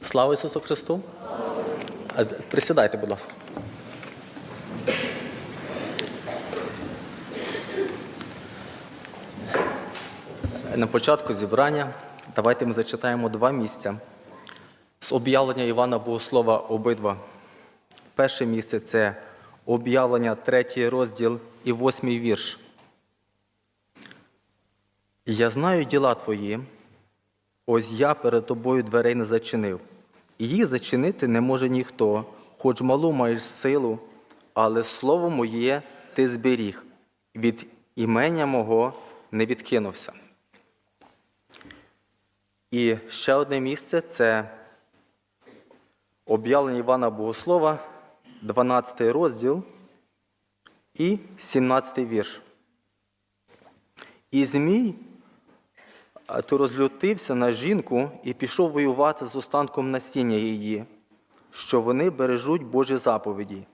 Слава Ісусу Христу! Присідайте, будь ласка. На початку зібрання давайте ми зачитаємо два місця з об'явлення Івана Богослова обидва. Перше місце це об'явлення, третій розділ і восьмий вірш. Я знаю діла твої, ось я перед тобою дверей не зачинив. Їх зачинити не може ніхто, хоч малу маєш силу, але слово моє ти зберіг, від імення мого не відкинувся. І ще одне місце це об'явлення Івана Богослова, 12 розділ і 17 вірш. І Змій то розлютився на жінку і пішов воювати з останком насіння її, що вони бережуть Божі заповіді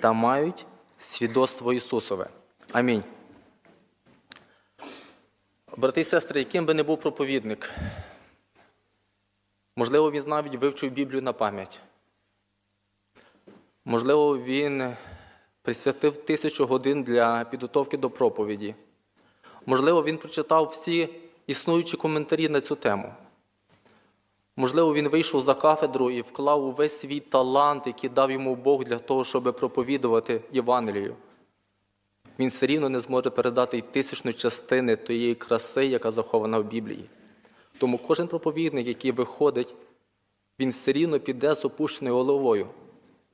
та мають свідоцтво Ісусове. Амінь. Брати і сестри, яким би не був проповідник, можливо, він навіть вивчив Біблію на пам'ять. Можливо, він присвятив тисячу годин для підготовки до проповіді. Можливо, він прочитав всі існуючі коментарі на цю тему. Можливо, він вийшов за кафедру і вклав увесь свій талант, який дав йому Бог для того, щоб проповідувати Євангелію. Він все рівно не зможе передати й тисячної частини тієї краси, яка захована в Біблії. Тому кожен проповідник, який виходить, він все рівно піде з опущеною головою,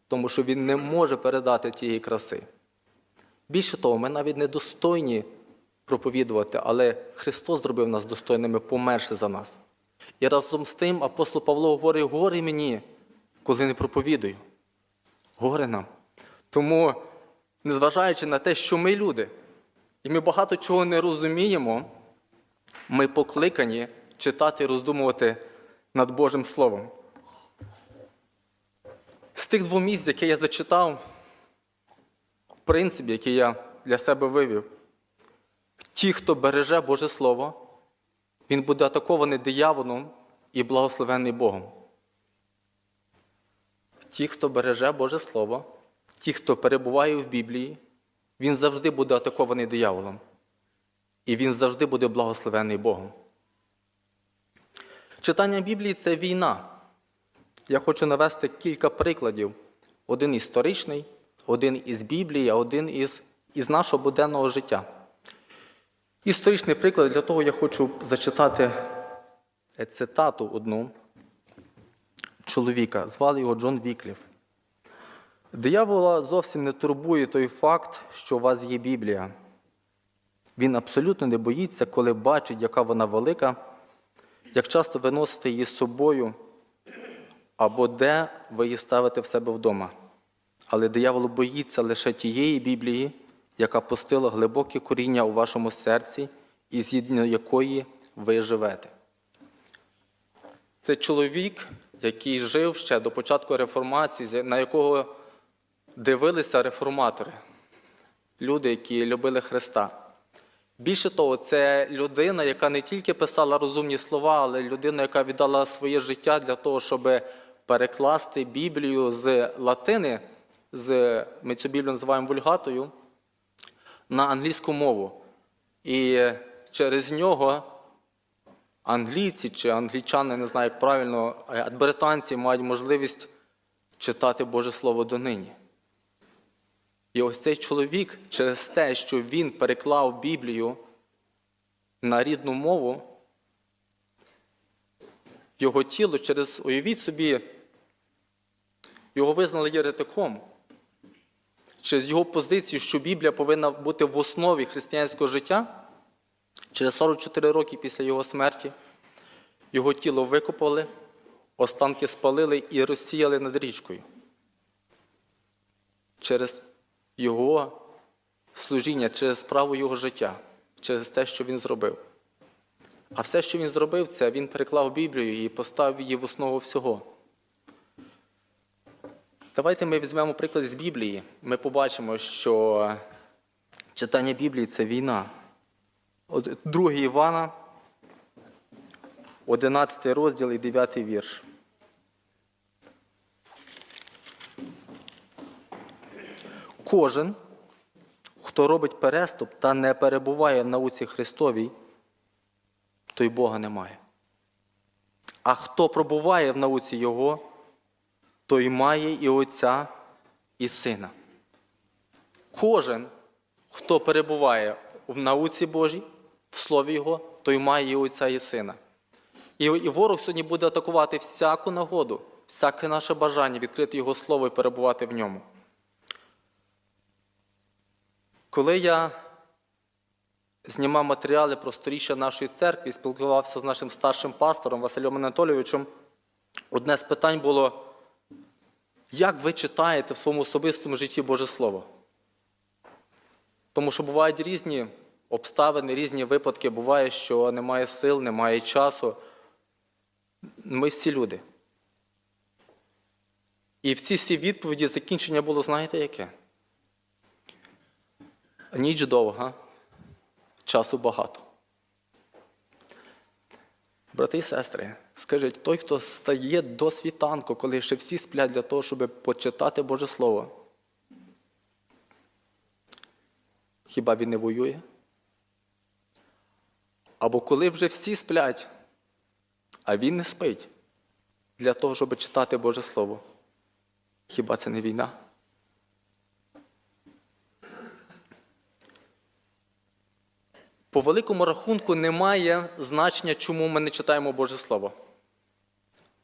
тому що він не може передати тієї краси. Більше того, ми навіть недостойні проповідувати, але Христос зробив нас достойними померши за нас. І разом з тим апостол Павло говорить, горе мені, коли не проповідую. Горе нам. Тому, незважаючи на те, що ми люди, і ми багато чого не розуміємо, ми покликані читати і роздумувати над Божим Словом. З тих двох місць, які я зачитав, принцип, який я для себе вивів, ті, хто береже Боже Слово, він буде атакований дияволом і благословений Богом. Ті, хто береже Боже Слово, ті, хто перебуває в Біблії, він завжди буде атакований дияволом. І він завжди буде благословений Богом. Читання Біблії це війна. Я хочу навести кілька прикладів. Один історичний, один із Біблії, а один із, із нашого буденного життя. Історичний приклад, для того я хочу зачитати цитату одну чоловіка. Звали його Джон Віклів. Диявола зовсім не турбує той факт, що у вас є Біблія. Він абсолютно не боїться, коли бачить, яка вона велика, як часто ви носите її з собою, або де ви її ставите в себе вдома. Але диявол боїться лише тієї Біблії, яка пустила глибоке коріння у вашому серці і згідно якої ви живете. Це чоловік, який жив ще до початку реформації, на якого дивилися реформатори, люди, які любили Христа. Більше того, це людина, яка не тільки писала розумні слова, але людина, яка віддала своє життя для того, щоб перекласти Біблію з латини, з, ми цю Біблію називаємо вульгатою, на англійську мову. І через нього англійці чи англічани, не знаю, як правильно, а британці мають можливість читати Боже Слово донині. І ось цей чоловік, через те, що він переклав Біблію на рідну мову, його тіло через, уявіть собі, його визнали єретиком. Через його позицію, що Біблія повинна бути в основі християнського життя, через 44 роки після його смерті його тіло викопали, останки спалили і розсіяли над річкою. Через його служіння, через справу його життя, через те, що він зробив. А все, що він зробив, це він переклав Біблію і поставив її в основу всього. Давайте ми візьмемо приклад з Біблії. Ми побачимо, що читання Біблії це війна. 2 Івана, 11 розділ і 9 вірш. Кожен, хто робить переступ та не перебуває в науці Христовій, той Бога немає. А хто пробуває в науці Його? Той має і Отця, і Сина. Кожен, хто перебуває в науці Божій, в Слові Його, той має і Отця, і Сина. І, ворог сьогодні буде атакувати всяку нагоду, всяке наше бажання відкрити Його Слово і перебувати в ньому. Коли я знімав матеріали про сторіччя нашої церкви і спілкувався з нашим старшим пастором Василем Анатолійовичем, одне з питань було, як ви читаєте в своєму особистому житті Боже Слово? Тому що бувають різні обставини, різні випадки. Буває, що немає сил, немає часу. Ми всі люди. І в ці всі відповіді закінчення було, знаєте, яке? Ніч довга, часу багато. Брати і сестри, скажіть, той, хто стає до світанку, коли ще всі сплять для того, щоб почитати Боже Слово, хіба він не воює? Або коли вже всі сплять, а він не спить для того, щоб читати Боже Слово, хіба це не війна? По великому рахунку немає значення, чому ми не читаємо Боже Слово.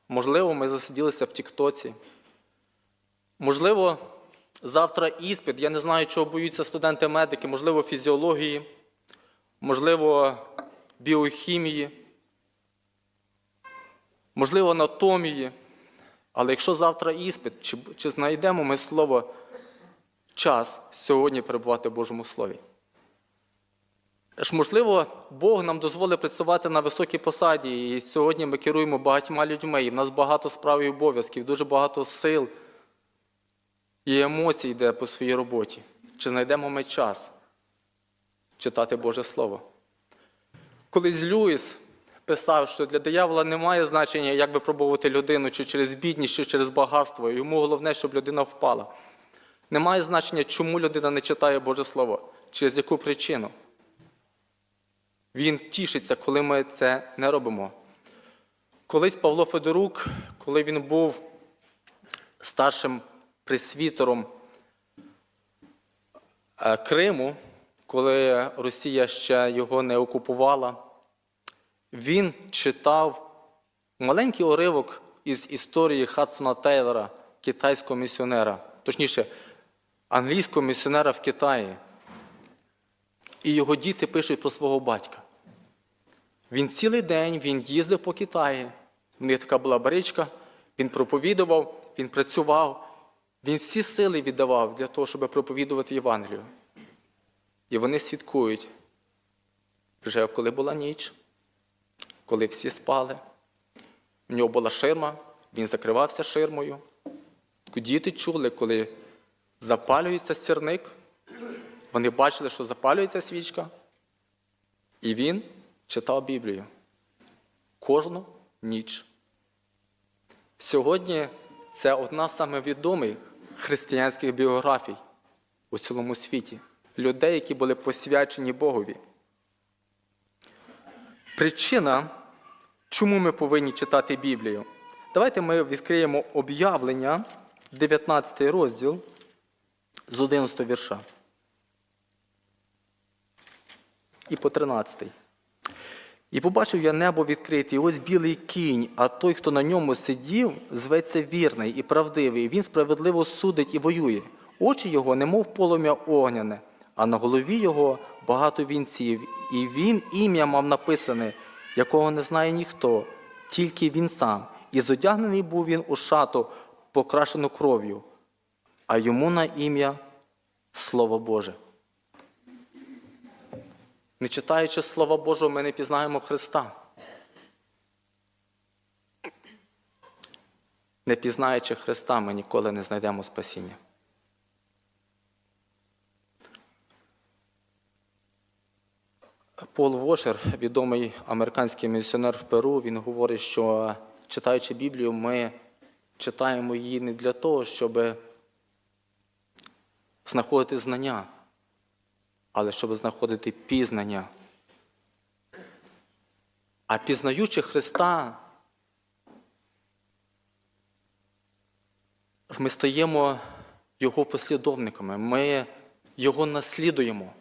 Можливо, ми засиділися в Тіктоці. Можливо, завтра іспит. Я не знаю, чого боються студенти-медики, можливо, фізіології, можливо, біохімії, можливо, анатомії. Але якщо завтра іспит, чи, чи знайдемо ми слово час сьогодні перебувати в Божому Слові? Ж, можливо, Бог нам дозволить працювати на високій посаді, і сьогодні ми керуємо багатьма людьми, і в нас багато справ і обов'язків, дуже багато сил і емоцій йде по своїй роботі. Чи знайдемо ми час читати Боже Слово? Колись Люїс писав, що для диявола немає значення, як випробувати людину, чи через бідність, чи через багатство. Йому головне, щоб людина впала. Немає значення, чому людина не читає Боже Слово, через яку причину. Він тішиться, коли ми це не робимо. Колись Павло Федорук, коли він був старшим пресвітером е, Криму, коли Росія ще його не окупувала, він читав маленький уривок із історії Хадсона Тейлора, китайського місіонера, точніше, англійського місіонера в Китаї. І його діти пишуть про свого батька. Він цілий день він їздив по Китаї. В них така була баричка, він проповідував, він працював, він всі сили віддавав для того, щоб проповідувати Євангелію. І вони свідкують, вже коли була ніч, коли всі спали, в нього була ширма, він закривався ширмою. Діти чули, коли запалюється сірник, вони бачили, що запалюється свічка, і він читав Біблію кожну ніч. Сьогодні це одна з відомих християнських біографій у цілому світі. Людей, які були посвячені Богові. Причина, чому ми повинні читати Біблію. Давайте ми відкриємо об'явлення, 19 розділ з 11 вірша. І по 13. І побачив я небо відкрите, і ось білий кінь, а той, хто на ньому сидів, зветься вірний і правдивий. Він справедливо судить і воює. Очі його, немов полум'я огняне, а на голові його багато вінців. І він ім'я мав написане, якого не знає ніхто, тільки він сам. І зодягнений був він у шату, покрашену кров'ю, а йому на ім'я Слово Боже. Не читаючи Слова Божого, ми не пізнаємо Христа. Не пізнаючи Христа, ми ніколи не знайдемо спасіння. Пол Вошер, відомий американський місіонер в Перу, він говорить, що читаючи Біблію, ми читаємо її не для того, щоб знаходити знання, але щоб знаходити пізнання. А пізнаючи Христа, ми стаємо Його послідовниками, ми Його наслідуємо.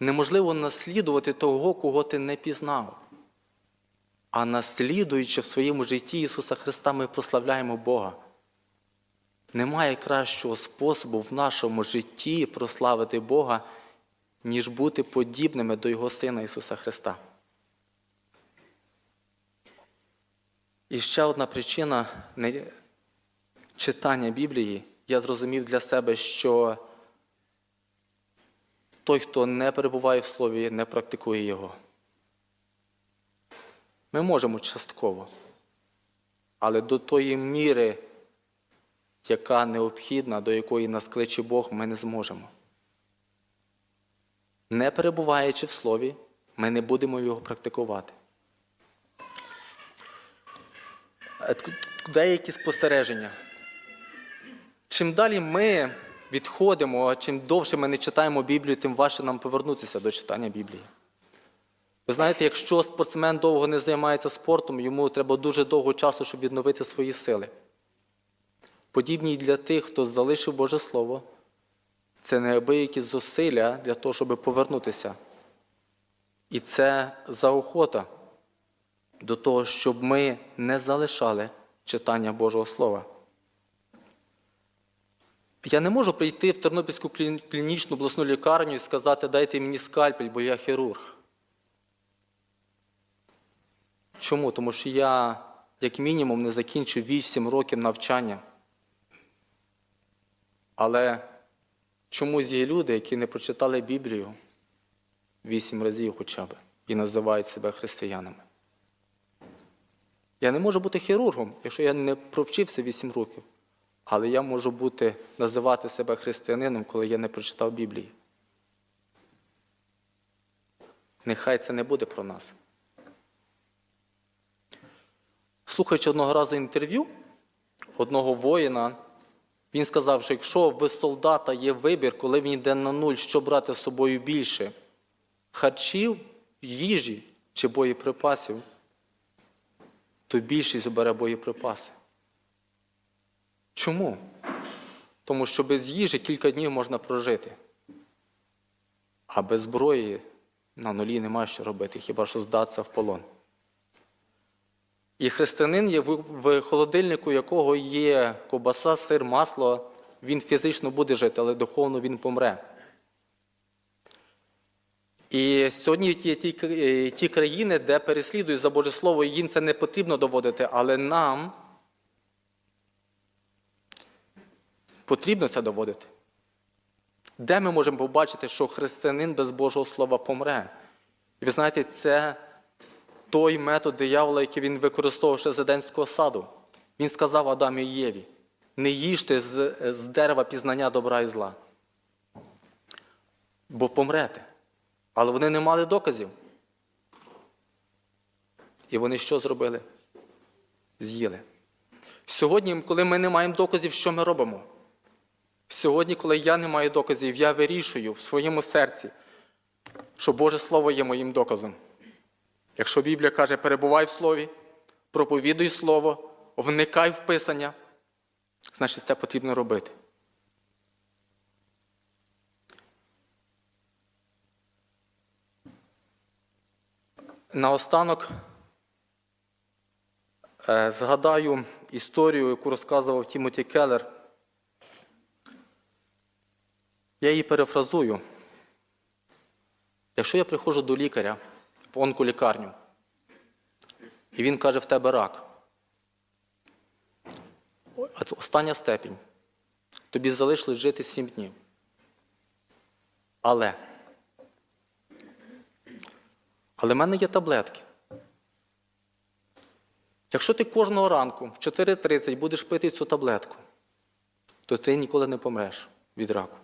Неможливо наслідувати того, кого ти не пізнав. А наслідуючи в своєму житті Ісуса Христа, ми прославляємо Бога. Немає кращого способу в нашому житті прославити Бога, ніж бути подібними до Його Сина Ісуса Христа. І ще одна причина читання Біблії. Я зрозумів для себе, що той, хто не перебуває в Слові, не практикує його. Ми можемо частково, але до тої міри, яка необхідна, до якої нас кличе Бог, ми не зможемо. Не перебуваючи в Слові, ми не будемо його практикувати. Е, Деякі спостереження. Чим далі ми відходимо, чим довше ми не читаємо Біблію, тим важче нам повернутися до читання Біблії. Ви знаєте, якщо спортсмен довго не займається спортом, йому треба дуже довго часу, щоб відновити свої сили. Подібні для тих, хто залишив Боже Слово, це неабиякі зусилля для того, щоб повернутися. І це заохота до того, щоб ми не залишали читання Божого Слова. Я не можу прийти в Тернопільську клінічну обласну лікарню і сказати, дайте мені скальпель, бо я хірург. Чому? Тому що я, як мінімум, не закінчив 8 років навчання. Але чомусь є люди, які не прочитали Біблію 8 разів хоча б і називають себе християнами. Я не можу бути хірургом, якщо я не провчився 8 років. Але я можу бути, називати себе християнином, коли я не прочитав Біблії. Нехай це не буде про нас. Слухаючи одного разу інтерв'ю одного воїна, він сказав, що якщо в солдата є вибір, коли він йде на нуль, що брати з собою більше харчів, їжі чи боєприпасів, то більшість обере боєприпаси. Чому? Тому що без їжі кілька днів можна прожити. А без зброї на нулі нема що робити, хіба що здатися в полон. І християнин є в холодильнику, якого є ковбаса, сир, масло, він фізично буде жити, але духовно він помре. І сьогодні є ті, е, ті країни, де переслідують за Боже Слово, їм це не потрібно доводити, але нам потрібно це доводити. Де ми можемо побачити, що християнин без Божого Слова помре? І ви знаєте, це той метод диявола, який він використовував ще з Еденського саду. Він сказав Адамі і Єві: не їжте з, з дерева пізнання добра і зла, бо помрете. Але вони не мали доказів. І вони що зробили? З'їли. Сьогодні, коли ми не маємо доказів, що ми робимо? Сьогодні, коли я не маю доказів, я вирішую в своєму серці, що Боже Слово є моїм доказом. Якщо Біблія каже, перебувай в Слові, проповідуй Слово, вникай в Писання, значить це потрібно робити. Наостанок е, згадаю історію, яку розказував Тімоті Келлер. Я її перефразую. Якщо я приходжу до лікаря в онколікарню, і він каже, в тебе рак, остання степінь, тобі залишилось жити 7 днів. Але, але в мене є таблетки. Якщо ти кожного ранку в 4.30 будеш пити цю таблетку, то ти ніколи не помреш від раку.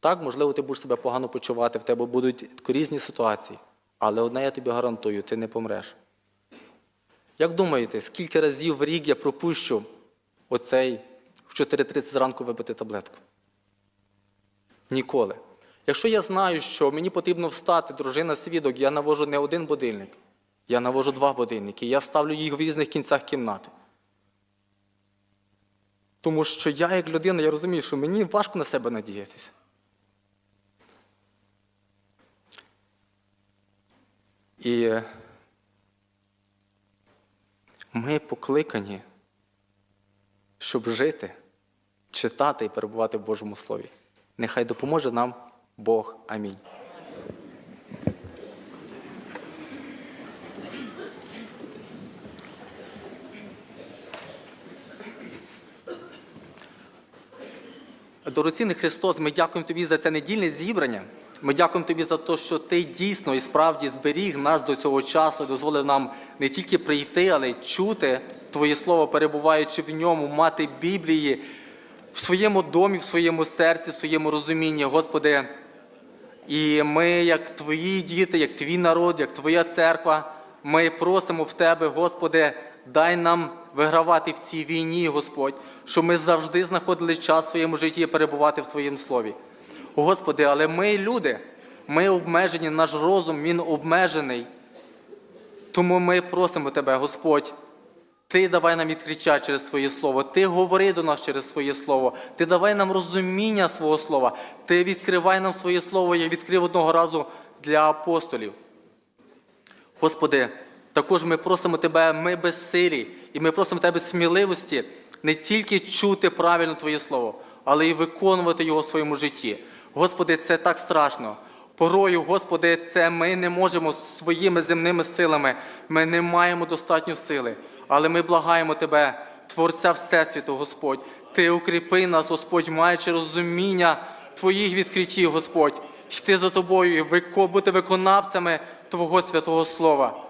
Так, можливо, ти будеш себе погано почувати, в тебе будуть різні ситуації. Але одне я тобі гарантую, ти не помреш. Як думаєте, скільки разів в рік я пропущу оцей в 4.30 зранку випити таблетку? Ніколи. Якщо я знаю, що мені потрібно встати, дружина свідок, я навожу не один будильник, я навожу два будильники, я ставлю їх в різних кінцях кімнати. Тому що я, як людина, я розумію, що мені важко на себе надіятися. І ми покликані, щоб жити, читати і перебувати в Божому Слові. Нехай допоможе нам Бог. Амінь. Дорогоцінний Христос, ми дякуємо Тобі за це недільне зібрання. Ми дякуємо Тобі за те, що Ти дійсно і справді зберіг нас до цього часу, дозволив нам не тільки прийти, але й чути Твоє Слово, перебуваючи в ньому, мати Біблії в своєму домі, в своєму серці, в своєму розумінні, Господи. І ми, як Твої діти, як Твій народ, як Твоя церква, ми просимо в Тебе, Господи, дай нам вигравати в цій війні, Господь, щоб ми завжди знаходили час в своєму житті перебувати в Твоєму слові. Господи, але ми люди, ми обмежені, наш розум, він обмежений. Тому ми просимо Тебе, Господь, Ти давай нам відкриття через своє слово, Ти говори до нас через своє слово, Ти давай нам розуміння свого слова, Ти відкривай нам своє слово, я відкрив одного разу для апостолів. Господи, також ми просимо Тебе, ми безсилі, і ми просимо Тебе сміливості не тільки чути правильно Твоє Слово, але й виконувати його в своєму житті. Господи, це так страшно. Порою, Господи, це ми не можемо своїми земними силами, ми не маємо достатньо сили. Але ми благаємо Тебе, Творця Всесвіту, Господь, Ти укріпи нас, Господь, маючи розуміння Твоїх відкриттів, Господь, йти за Тобою і бути виконавцями Твого святого Слова.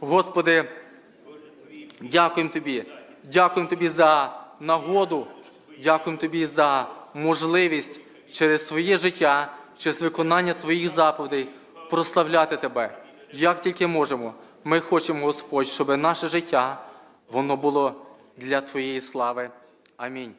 Господи, дякуємо Тобі. Дякуємо Тобі за нагоду, дякуємо Тобі за можливість через своє життя, через виконання Твоїх заповідей прославляти Тебе. Як тільки можемо, ми хочемо, Господь, щоб наше життя воно було для Твоєї слави. Амінь.